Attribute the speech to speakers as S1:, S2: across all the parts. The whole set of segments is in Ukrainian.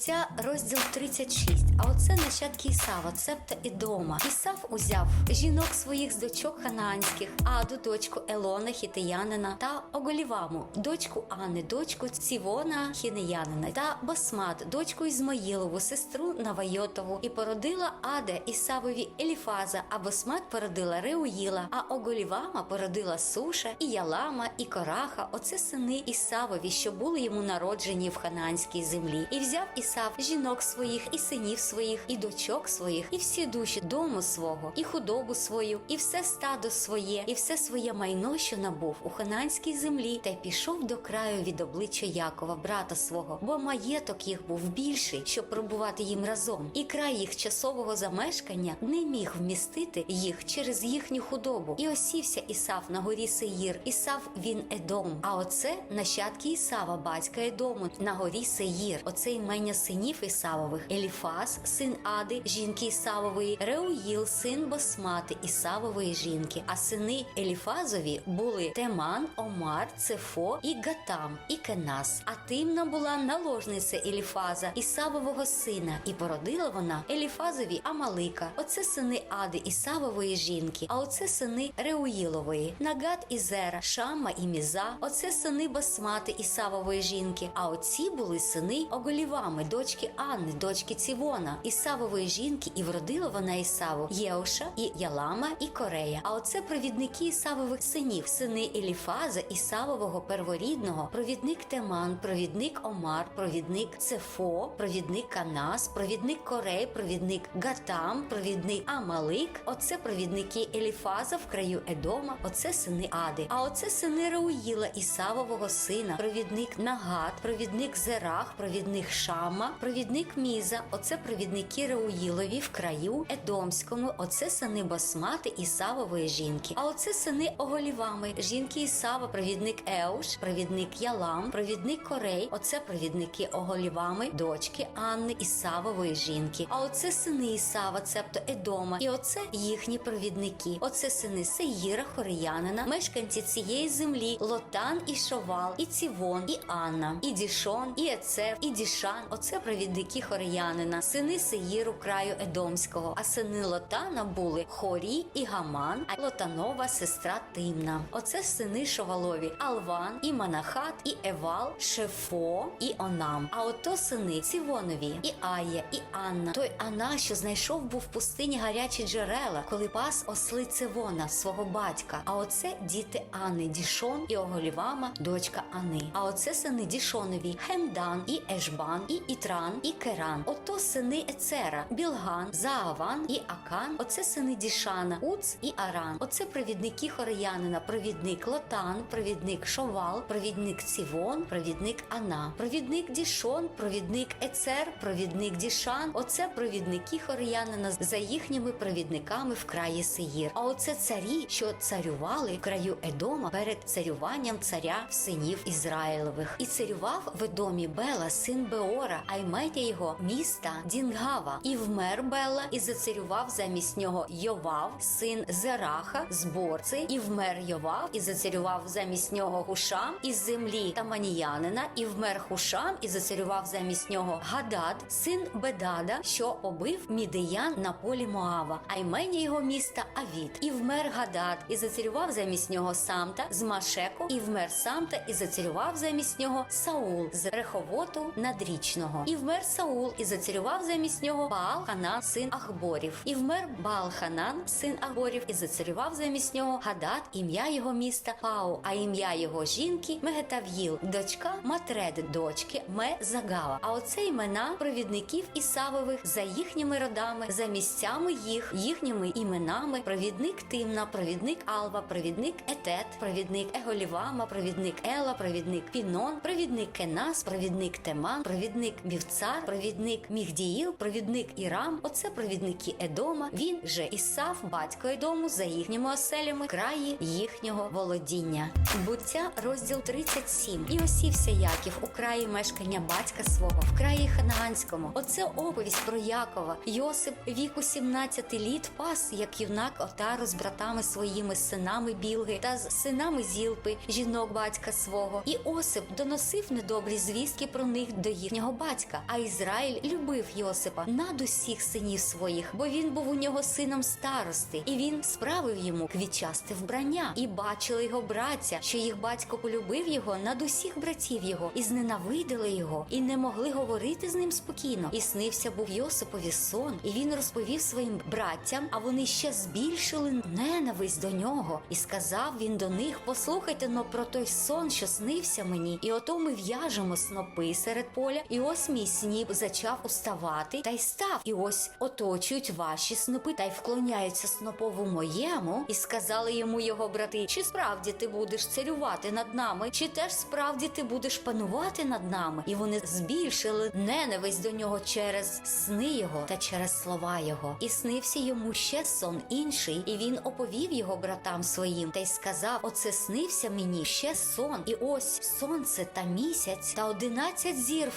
S1: Буття, розділ 36. А оце нащадки Ісава, цебто Ідома. Ісав узяв жінок своїх з дочок ханаанських, Аду, дочку Елона, хітиянина, та Оголіваму, дочку Анни, дочку Цівона, хінеянина, та Басмат, дочку Ізмаїлову, сестру Навайотову, і породила Аде Ісавові Еліфаза, а Басмат породила Реуїла, а Оголівама породила Суша, і Ялама, і Кораха. Оце сини Ісавові, що були йому народжені в ханаанській землі. І взяв Ісав жінок своїх, і синів своїх, і дочок своїх, і всі душі дому свого, і худобу свою, і все стадо своє, і все своє майно, що набув у ханаанській землі, та й пішов до краю від обличчя Якова, брата свого, бо маєток їх був більший, щоб пробувати їм разом, і край їх часового замешкання не міг вмістити їх через їхню худобу. І осівся Ісав на горі Сеїр. Ісав він Едом. А оце нащадки Ісава, батька Едому, на горі Сеїр. Оце імення синів Ісавових: Еліфаз, син Ади, жінки Ісавової, Реуїл, син Босмати, Ісавової жінки. А сини Еліфазові були Теман, Омар, Цефо і Гатам, і Кенас. А Тимна була наложниця Еліфаза, Ісавового сина, і породила вона Еліфазові Амалика. Оце сини Ади Ісавової жінки, а оце сини Реуїлової, Нагат і Зера, Шама і Міза. Оце сини Басмати Ісавової жінки. А оці були сини Оголівами, дочки Анни, дочки Цівона, Ісавової жінки, і вродила вона Ісаву Єуша і Ялама і Корея. А оце провідники Ісавових синів, сини Еліфаза, Ісавового перворідного, провідник Теман, провідник Омар, провідник Цефо, провідник Канас, провідник Корей, провідник Гатам, провідник Амалик. Оце провідники Еліфаза в краю Едома. Оце сини Ади. А оце сини Реуїла, Ісавового сина, провідник Нагат, провідник Зерах, провідник Шама, провідник Міза. Оце провідники Реуїлові в краю Едомському. Оце сини Басмати Ісавової жінки. А оце сини Оголівами, жінки Ісава, провідник Еуш, провідник Ялам, провідник Корей. Оце провідники Оголівами, дочки Анни Ісавової жінки. А оце сини Ісава, цебто Едома. І оце їхні провідники. Оце сини Сеїра, Хореянина, мешканці цієї землі, Лотан і Шовал, і Цівон, і Анна, і Дішон, і Ецев, і Дішан. Оце провідники Хореянина, сини Сеїру, краю Едомського. А сини Лотана були Хорі і Гаман, а Лотанова сестра Тимна. Оце сини Шовалові, Алван, і Манахат, і Евал, Шефо, і Онам. А ото сини Цівонові, і Ая, і Анна. Той Ана, що знайшов був в пустині гарячі джерела, коли пас осли Цивона, свого батька. А оце діти Анни, Дішон і Оголівама, дочка Ани. А оце сини Дішонові, Хемдан, і Ешбан, і Ітран, і Керан. Ото сини Ецера, Білган, Зааван і Акан. Оце сини Дішана, Уц і Аран. Оце провідники Хореянина, провідник Лотан, провідник Шовал, провідник Цівон, провідник Ана, провідник Дішон, провідник Ецер, провідник Дішан. Оце провідники Хореянина за їхніми провідниками в краї Сеїр. А оце царі, що царювали в краю Едома перед царюванням царя синів Ізраїлових. І царював в Едомі Бела, син Беора, а ймеття його міста Дінгава. І вмер Бела, і зацарював замість нього Йовав, син Зераха, зборци, і вмер Йовав, і зацарював замість нього Хушам із землі Таманіянина, і вмер Хушам, і зацарював замість нього Гадад, син Бедада, що побив Мідиян на полі Моава, а ймення його міста Авід. І вмер Гадад, і зацарював замість нього Самта з Машеку, і вмер Самта, і зацарював замість нього Саул з Реховоту надрічного. І вмер Саул, і зацарював замість нього Баал Ханан, син Ахборів. І вмер Баал Ханан, син Ахборів, і зацарював замість нього Гадад, ім'я його міста Пау, а ім'я його жінки Мегетав'їл, дочка Матред, дочки Ме Загава. А оце імена провідників Ісавових за їхніми родами, за місцями їх, їхніми іменами. Провідник Тимна, провідник Алва, провідник Етет, провідник Еголівама, провідник Ела, провідник Пінон, провідник Кенас, провідник Теман, провідник Мівцар, провідник Мігдіїл, провідник Ірам. Оце провідники Едома. Він же Ісав, батько Едому, за їхніми оселями, краї їхнього володіння. Буття, розділ 37. І осівся Яків у краї мешкання батька свого, в краї Ханаанському. Оце оповість про Якова. Йосип віку 17 літ пас, як юнак отару з братами своїми синами Білги та з синами Зілпи, жінок батька свого. І Осип доносив недобрі звістки про них до їхнього батька. Батька. А Ізраїль любив Йосипа над усіх синів своїх, бо він був у нього сином старости, і він справив йому квітчасте вбрання. І бачили його браття, що їх батько полюбив його над усіх братів його, і зненавидили його, і не могли говорити з ним спокійно. І снився був Йосипові сон, і він розповів своїм браттям, а вони ще збільшили ненависть до нього. І сказав він до них: Послухайте но про той сон, що снився мені, і ото ми в'яжемо снопи серед поля, і ось мій сніп зачав уставати та й став. І ось оточують ваші снопи та й вклоняються снопову моєму, і сказали йому його брати: чи справді ти будеш царювати над нами, чи теж справді ти будеш панувати над нами? І вони збільшили ненависть до нього через сни його та через слова його. І снився йому ще сон інший, і він оповів його братам своїм та й сказав: Оце снився мені ще сон, і ось сонце та місяць та одинадцять зір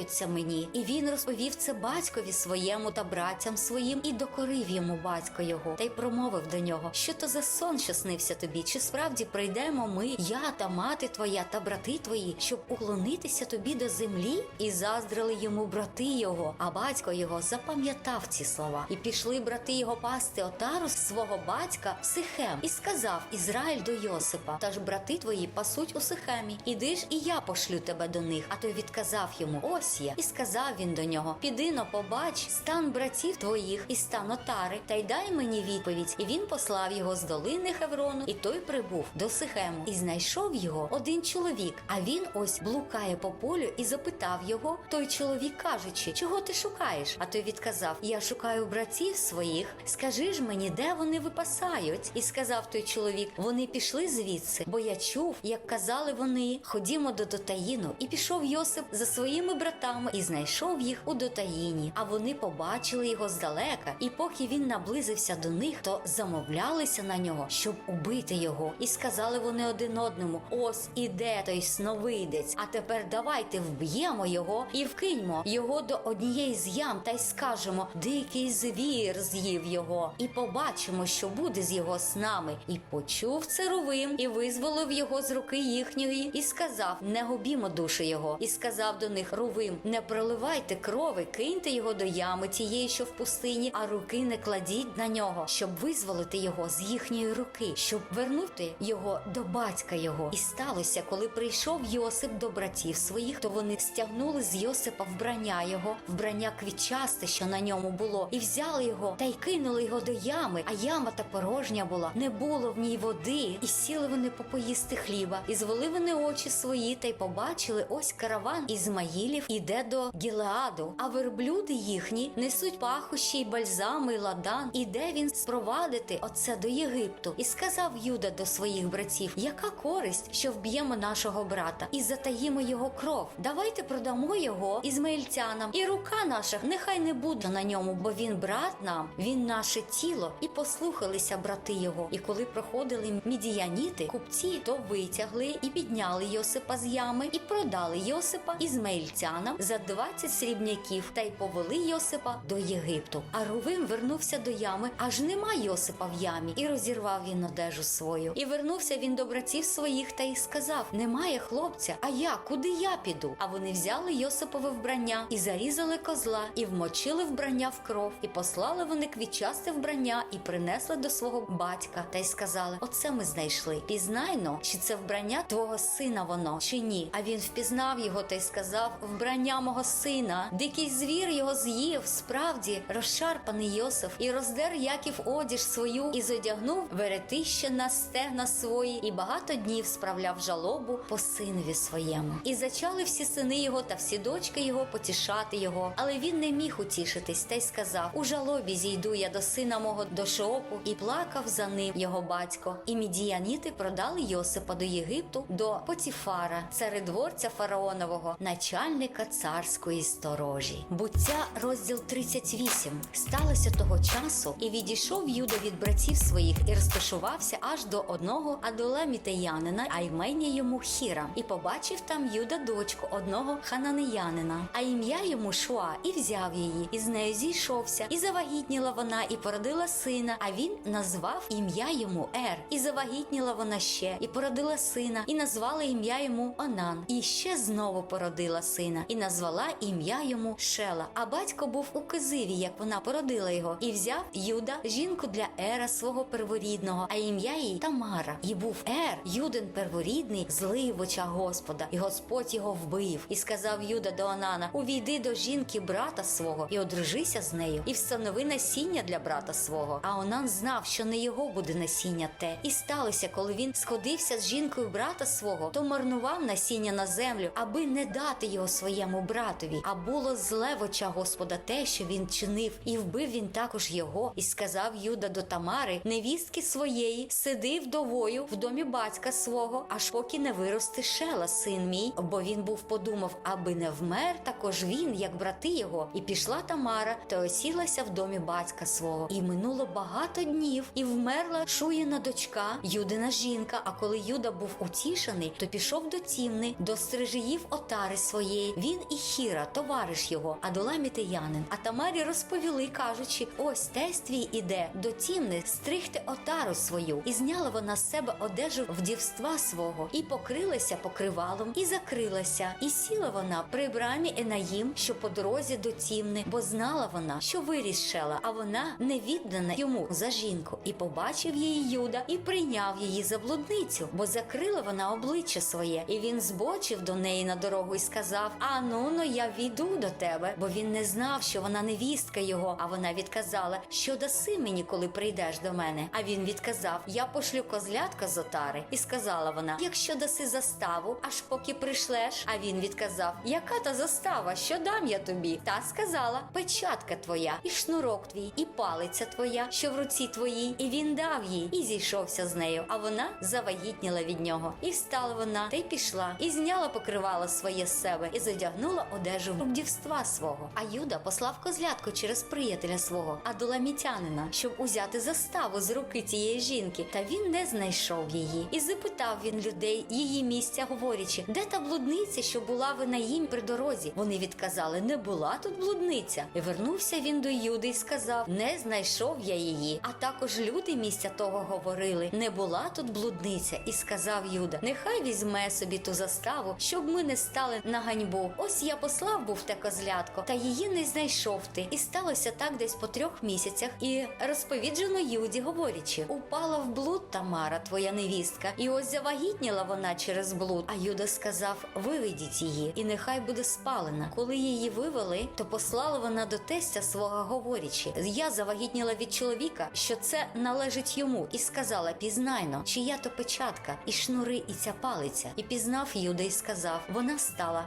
S1: вклоняються мені. І він розповів це батькові своєму та братям своїм, і докорив йому батько його, та й промовив до нього: Що то за сон, що снився тобі? Чи справді прийдемо ми, я та мати твоя та брати твої, щоб уклонитися тобі до землі? І заздрили йому брати його. А батько його запам'ятав ці слова, і пішли брати його пасти отару свого батька в Сихем, і сказав Ізраїль до Йосипа: Та ж брати твої пасуть у Сихемі. Іди ж і я пошлю тебе до них. А той відказав йому: Ось я. І сказав він до нього: Піди но побач стан братів твоїх і стан отари, та й дай мені відповідь. І він послав його з долини Хеврону, і той прибув до Сихему, і знайшов його один чоловік. А він ось блукає по полю і запитав його. Той чоловік кажучи, чого ти шукаєш? А той відказав: Я шукаю братів своїх. Скажи ж мені, де вони випасають? І сказав той чоловік: Вони пішли звідси, бо я чув, як казали вони: Ходімо до Дотаїну. І пішов Йосип за своїми братами і знайшов їх у Дотаїні. А вони побачили його здалека, і поки він наблизився до них, то замовлялися на нього, щоб убити його. І сказали вони один одному: Ось іде той сновидець. А тепер давайте вб'ємо його і вкиньмо його до однієї з ям, та й скажемо: Дикий звір з'їв його, і побачимо, що буде з його снами. І почув царовим, і визволив його з руки їхньої, і сказав: Не губімо душі його. І сказав до них Рувим: Не проливайте крови, киньте його до ями тієї, що в пустині, а руки не кладіть на нього, щоб визволити його з їхньої руки, щоб вернути його до батька його. І сталося, коли прийшов Йосип до братів своїх, то вони стягнули з Йосипа вбрання його, вбрання квітчасте, що на ньому було, і взяли його та й кинули його до ями. А яма та порожня була, не було в ній води, і сіли вони попоїсти хліба. І звели вони очі свої, та й побачили ось караван Ізмаїлів іде до Гілеаду, а верблюди їхні несуть пахощі й бальзами, й ладан. Іде він спровадити оце до Єгипту. І сказав Юда до своїх братів: яка користь, що вб'ємо нашого брата і затаїмо його кров? Давайте продамо його ізмаїльтянам, і рука наша нехай не буде на ньому, бо він брат нам, він наше тіло. І послухалися брати його. І коли проходили мідіяніти, купці, то витягли і підняли Йосипа з ями, і продали Йосипа ізмаїльтянам за 20 срібняків, та й повели Йосипа до Єгипту. А Рувим вернувся до ями, аж нема Йосипа в ямі, і розірвав він одежу свою. І вернувся він до братів своїх та й сказав: Немає хлопця, а я куди я піду? А вони взяли Йосипове вбрання і зарізали козла, і вмочили вбрання в кров, і послали вони квітчасте вбрання, і принесли до свого батька, та й сказали: Оце ми знайшли. Пізнайно, чи це вбрання твого сина воно, чи ні? А він впізнав його та й сказав: Вбрання мого сина, дикий звір його з'їв. Справді розшарпаний Йосиф, і роздер Яків одіж свою, і зодягнув веретище на стегна свої, і багато днів справляв жалобу по синові своєму. І зачали всі сини його та всі дочки його потішати його. Але він не міг утішитись, та й сказав: У жалобі зійду я до сина мого до Шоопу, і плакав за ним його батько. І мідіяніти продали Йосипа до Єгипту до Потіфара, царедворця фараонового, начальника царської сторожі. Буття, розділ 38. Сталося того часу, і відійшов Юда від братів своїх і розташувався аж до одного адоламітеянина, а ймення йому Хірам. І побачив там Юда дочку одного хананеянина, а ім'я йому Шуа, і взяв її, і з нею зійшовся, і завагітніла вона, і породила сина. А він назвав ім'я йому Ер, і завагітніла вона ще, і породила сина, і назвала ім'я йому Онан. І ще знову породила сина, і назвала ім'я йому Шела. А батько був у Кизиві, як вона породила його, і взяв Юда жінку для Ера свого перворідного, а ім'я їй Тамара. І був Ер, Юдин перворідний, злий в очах Господа, і Господь його вбив. І сказав Юда до Онана: Увійди до жінки брата свого і одружися з нею, і встанови насіння для брата свого. А Онан знав, що не його буде насіння те. І сталося, коли він сходився з жінкою брата свого, то марнував насіння на землю, аби не дати його своєму братові. А було зле в очах Господа те, що він чинив, і вбив він також його. І сказав Юда до Тамари, невістки своєї, сиди вдовою в домі батька свого, аж поки не виросте шела, син мій. Бо він був подумав, аби не вмер також він, як брати його. І пішла Тамара, та осілася в домі батька свого. І минуло багато днів, і вмерла Шуїна дочка, Юдина жінка. А коли Юда був утішений, то пішов до Тімни, до стрижиїв отари своєї. Він і Хіра, товариш його, Адоламітеянин. А Тамарі розповіли, кажучи: ось тесть твій іде до Тімни стригти отару свою. І зняла вона з себе одежу вдівства свого, і покрилася покривалом, і закрилася. І сіла вона при брамі Енаїм, що по дорозі до Тімни, бо знала вона, що вирішила, а вона не віддана йому за жінку. І побачив її Юда, і прийняв її за блудницю, бо закрила вона обличчя своє. І він збочив до неї на дорогу і сказав: А ну ну я війду до тебе, бо він не знав, що вона невістка його. А вона відказала, що даси мені, коли прийдеш до мене. А він відказав: Я пошлю козлятка з отари. І сказала вона: Якщо даси заставу, аж поки прийшлеш. А він відказав: Яка та застава? Що дам я тобі? Та сказала: Печатка твоя, і шнурок твій, і палиця твоя, що в руці твоїй. І він дав їй, і зійшовся з нею. А вона завагітніла від нього. І встала вона, та й пішла, і зняла покривало своє з себе, і задягнула одежу вдівства свого. А Юда послав козлятку через приятеля свого, Адуламітянина, щоб узяти заставу з руки тієї жінки. Та він не знайшов її. І запитав він людей її місця, говорячи, де та блудниця, що була ви на їм при дорозі. Вони відказали: не була тут блудниця. І вернувся він до Юди і сказав: Не знайшов я її. А також люди місця того говорили: не була тут блудниця. І сказав Юда: Нехай візьме собі ту заставу, щоб ми не стали на ганьбу. Ось я послав був те козлятко, та її не знайшов ти. І сталося так десь по трьох місяцях. І розповіджено Юді, говорячи: упала в блуд Тамара, твоя невістка, і ось завагітніла вона через блуд. А Юда сказав: Виведіть її, і нехай буде спалена. Коли її вивели, то послала вона до тестя свого, говорячи: Я завагітніла від чоловіка, що це належить йому, і сказала: Пізнайно, чия то печатка, і шнури, і ця палиця. І пізнав Юда, і сказав: Вона стала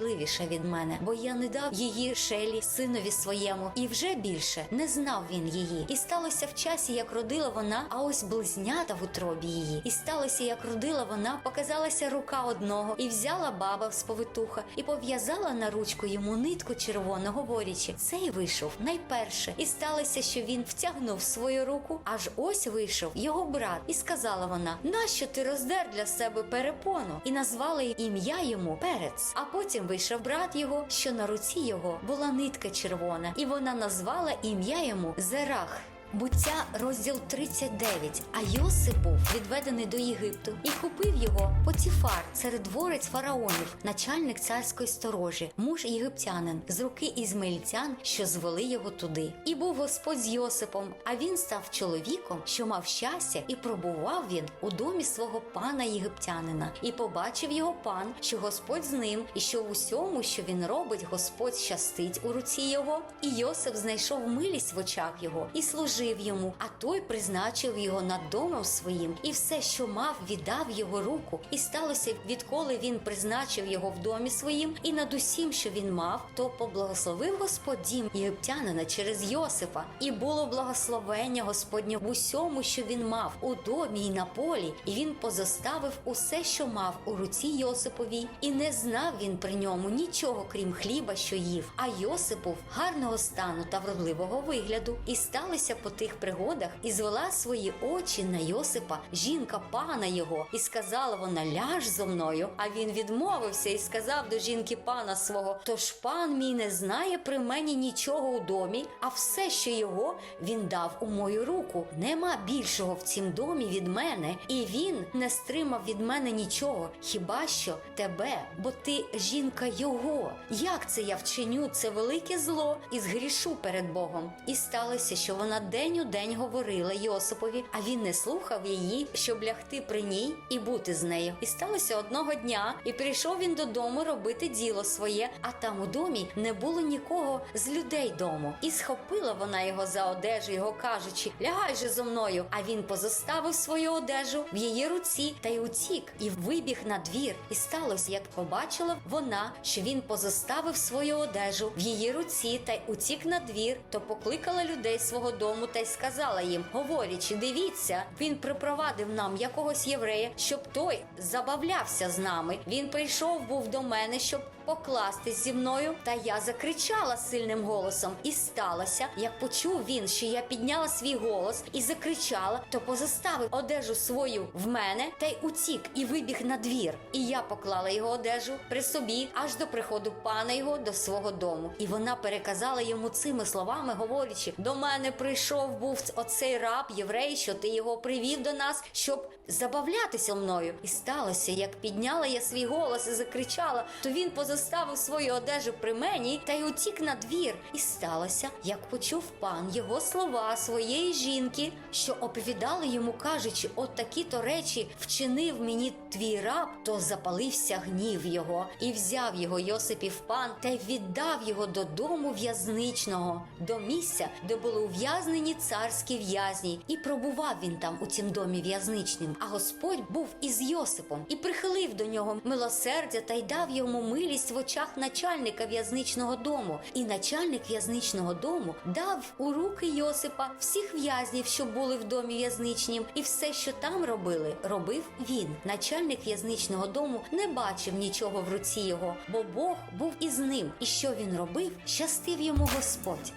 S1: справедливіша від мене, бо я не дав її шелі синові своєму, і вже більше не знав він її. І сталося в часі, як родила вона, а ось близнята в утробі її. І сталося, як родила вона, показалася рука одного, і взяла баба з повитуха, і пов'язала на ручку йому нитку червону, говорячи, цей вийшов найперше. І сталося, що він втягнув свою руку, аж ось вийшов його брат, і сказала вона: Нащо ти роздер для себе перепону? І назвала ім'я йому перець. А потім вийшов брат його, що на руці його була нитка червона, і вона назвала ім'я йому Зерах. Буття розділ 39. А Йосип був відведений до Єгипту і купив його Поціфар, царедворець фараонів, начальник царської сторожі, муж єгиптянин, з руки ізмаїльтян, що звели його туди. І був Господь з Йосипом, а він став чоловіком, що мав щастя, і пробував він у домі свого пана єгиптянина. І побачив його пан, що Господь з ним, і що в усьому, що він робить, Господь щастить у руці його. І Йосип знайшов милість в очах його і служив йому. А той призначив його над домом своїм, і все, що мав, віддав його руку. І сталося, відколи він призначив його в домі своїм, і над усім, що він мав, то поблагословив Господь дім єгиптянина через Йосипа, і було благословення Господнє в усьому, що він мав, у домі і на полі, і він позоставив усе, що мав у руці Йосиповій, і не знав він при ньому нічого, крім хліба, що їв. А Йосипу гарного стану та вродливого вигляду. І сталося по по тих пригодах і звела свої очі на Йосипа, жінка пана його, і сказала вона: ляж зо мною. А він відмовився і сказав до жінки пана свого: Тож пан мій не знає при мені нічого у домі, а все, що його, він дав у мою руку. Нема більшого в цім домі від мене, і він не стримав від мене нічого, хіба що тебе, бо ти жінка його. Як це я вчиню це велике зло і згрішу перед Богом? І сталося, що вона день у день говорила Йосипові, а він не слухав її, щоб лягти при ній і бути з нею. І сталося одного дня, і прийшов він додому робити діло своє, а там у домі не було нікого з людей дому. І схопила вона його за одежу, його кажучи: лягай же зо мною. А він позоставив свою одежу в її руці та й утік, і вибіг на двір. І сталося, як побачила вона, що він позоставив свою одежу в її руці та й утік на двір, то покликала людей свого дому та й сказала їм, говорячи, дивіться, він припровадив нам якогось єврея, щоб той забавлявся з нами. Він прийшов був до мене, щоб покластись зі мною. Та я закричала сильним голосом, і сталося, як почув він, що я підняла свій голос і закричала, то позаставив одежу свою в мене та й утік, і вибіг на двір. І я поклала його одежу при собі аж до приходу пана його до свого дому. І вона переказала йому цими словами, говорячи: до мене прийшов був оцей раб єврей, що ти його привів до нас, щоб забавлятися мною. І сталося, як підняла я свій голос і закричала, то він позаставив свою одежу при мені та й утік на двір. І сталося, як почув пан його слова своєї жінки, що оповідали йому, кажучи, от такі то речі вчинив мені твій раб, то запалився гнів його, і взяв його Йосипів пан та й віддав його додому в'язничного, до місця, де були ув'язнені царські в'язні, і пробував він там у цім домі в'язничним. А Господь був із Йосипом і прихилив до нього милосердя та й дав йому милість в очах начальника в'язничного дому. І начальник в'язничного дому дав у руки Йосипа всіх в'язнів, що були в домі в'язничнім, і все, що там робили, робив він. Начальник в'язничного дому не бачив нічого в руці його, бо Бог був із ним, і що він робив, щастив йому Господь.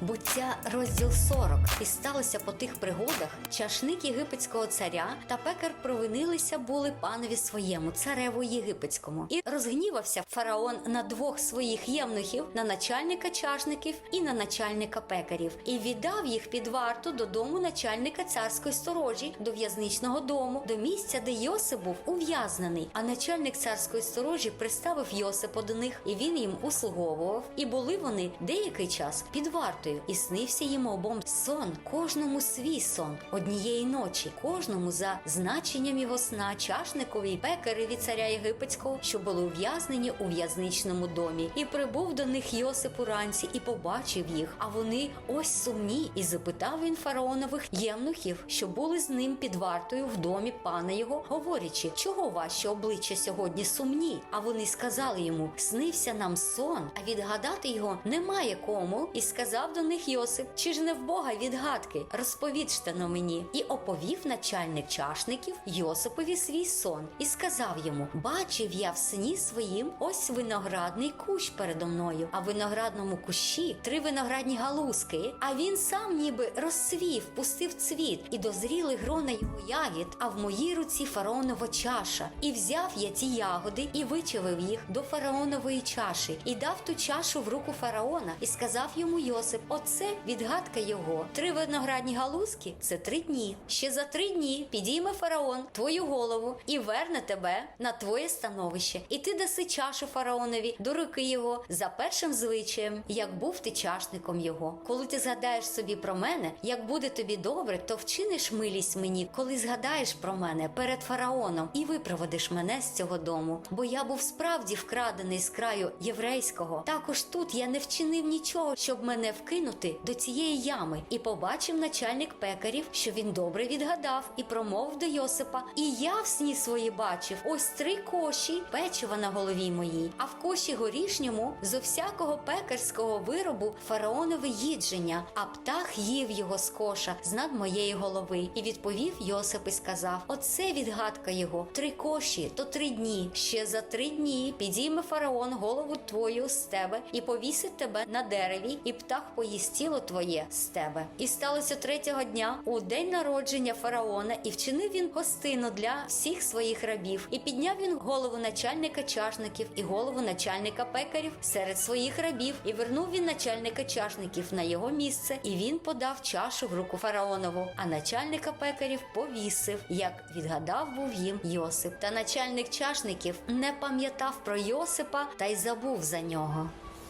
S1: Буття розділ 40. І сталося по тих пригодах. Чашник єгипетського царя та пекар провинилися були панові своєму, цареву єгипетському. І розгнівався фараон на двох своїх євнухів, на начальника чашників і на начальника пекарів, і віддав їх під варту додому начальника царської сторожі, до в'язничного дому, до місця, де Йосип був ув'язнений. А начальник царської сторожі приставив Йосипа до них, і він їм услуговував. І були вони деякий час під вартою, і снився їм обом сон, кожному свій сон однієї ночі, кожному за значенням його сна, чашникові й пекареві царя єгипетського, що були ув'язнені у в'язничному домі. І прибув до них Йосип уранці і побачив їх. А вони ось сумні. І запитав він фараонових євнухів, що були з ним під вартою в домі пана його, говорячи, чого ваші обличчя сьогодні сумні? А вони сказали йому: снився нам сон, а відгадати його немає кому. І сказав до них Йосип: чи ж не в Бога відгадки? Розповідьте но мені. І оповів начальник чашників Йосипові свій сон, і сказав йому: Бачив я в сні своїм ось виноградний кущ передо мною, а в виноградному кущі три виноградні галузки. А він сам ніби розцвів, пустив цвіт, і дозріли грона його ягід, а в моїй руці фараонова чаша. І взяв я ті ягоди і вичавив їх до фараонової чаші, і дав ту чашу в руку фараона, і сказав йому Йосип: Оце відгадка його. Три виноградні галузки це три дні. Ще за три дні підійме фараон твою голову і верне тебе на твоє становище. І ти даси чашу фараонові до руки його за першим звичаєм, як був ти чашником його. Коли ти згадаєш собі про мене, як буде тобі добре, то вчиниш милість мені, коли згадаєш про мене перед фараоном і випроводиш мене з цього дому. Бо я був справді вкрадений з краю єврейського. Також тут я не вчинив нічого, щоб мене вкинути до цієї ями. І побачив начальник пекарів, що він добре відгадав, і промовив до Йосипа: І я в сні свої бачив ось три коші печива на голові моїй, а в коші горішньому зо всякого пекарського виробу фараонове їдження, а птах їв його з коша з над моєї голови. І відповів Йосип і сказав: Оце відгадка його: три коші, то три дні. Ще за три дні підійме фараон голову твою з тебе і повісить тебе на дереві, і птах поїсть поїсть тіло твоє з тебе. І сталося третього дня у день народження фараона, і вчинив він гостину для всіх своїх рабів. І підняв він голову начальника чашників і голову начальника пекарів серед своїх рабів, і вернув він начальника чашників на його місце, і він подав чашу в руку фараонову. А начальника пекарів повісив, як відгадав був їм Йосип. Та начальник чашників не пам'ятав про Йосипа та й забув за нього.